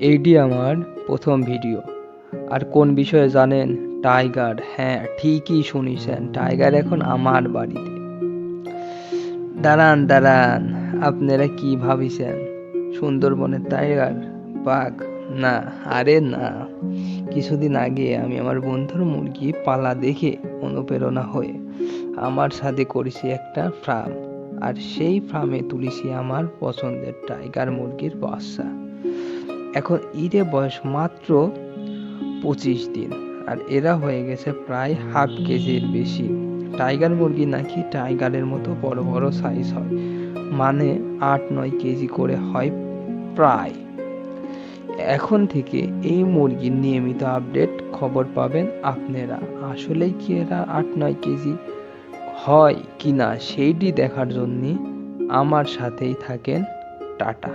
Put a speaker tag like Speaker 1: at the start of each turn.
Speaker 1: এইটি আমার প্রথম ভিডিও। আর কোন বিষয়ে জানেন? টাইগার। হ্যাঁ ঠিকই শুনেছেন, টাইগার এখন আমার বাড়িতে। দাঁড়ান দাঁড়ান, আপনারা কি ভাবিছেন? সুন্দরবনের টাইগার, বাঘ? না, আরে না। কিছুদিন আগে আমি আমার বন্ধুর মুরগি পালা দেখে অনুপ্রেরণা হয়ে আমার সাথে করেছি একটা ফার্ম আর সেই ফার্মে তুলেছি আমার পছন্দের টাইগার মুরগির বাচ্চা। এখন ঈদে বয়স মাত্র পঁচিশ দিন, আর এরা হয়ে গেছে প্রায় হাফ কেজির বেশি। টাইগার মুরগি নাকি টাইগারের মতো বড় বড় সাইজ হয় মানে আট নয় কেজি করে হয় প্রায়। এখন থেকে এই মুরগির নিয়মিত আপডেট খবর পাবেন আপনারা। আসলেই কি এরা আট নয় কেজি হয় কিনা, সেইটি দেখার জন্যে আমার সাথেই থাকেন টাটা।